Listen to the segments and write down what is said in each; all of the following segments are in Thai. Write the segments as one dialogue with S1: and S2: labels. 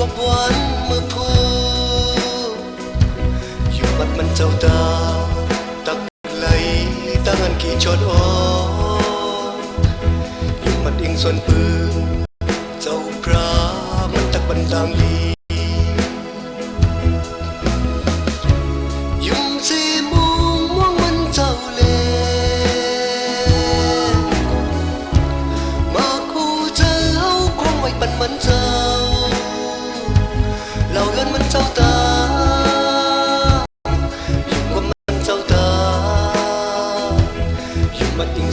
S1: ความหวานเมื่อพูอยู่มัดมันเจ้าตา ตักไหลตั้งอันกี่ชดอ้ออยู่มัดอิงส่วนปืนเจ้าพระมันตักบันตังลี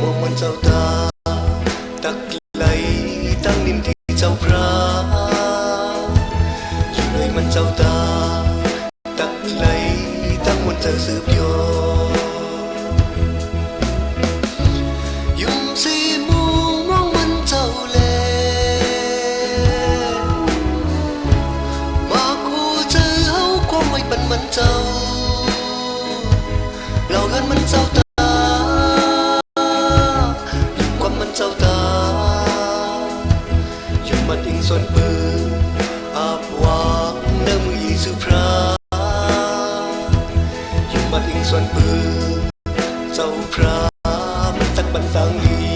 S1: มัวมันเจ้าตาตักไหลตั้งนิมที่เจ้าพระอยู่ในมันเจ้าตาตักไหลตั้งมันเจ้าสืบโยยุ่มสีมูมองมันเจ้าแลมาคู่เจเฮาความไว้ปันมันเจ้าเหล่าเงินมันเจ้า สุพระอยู่มัดอิงส่วนปืนเจ้าพระมันตักบันตังลี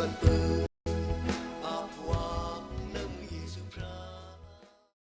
S1: sunburn.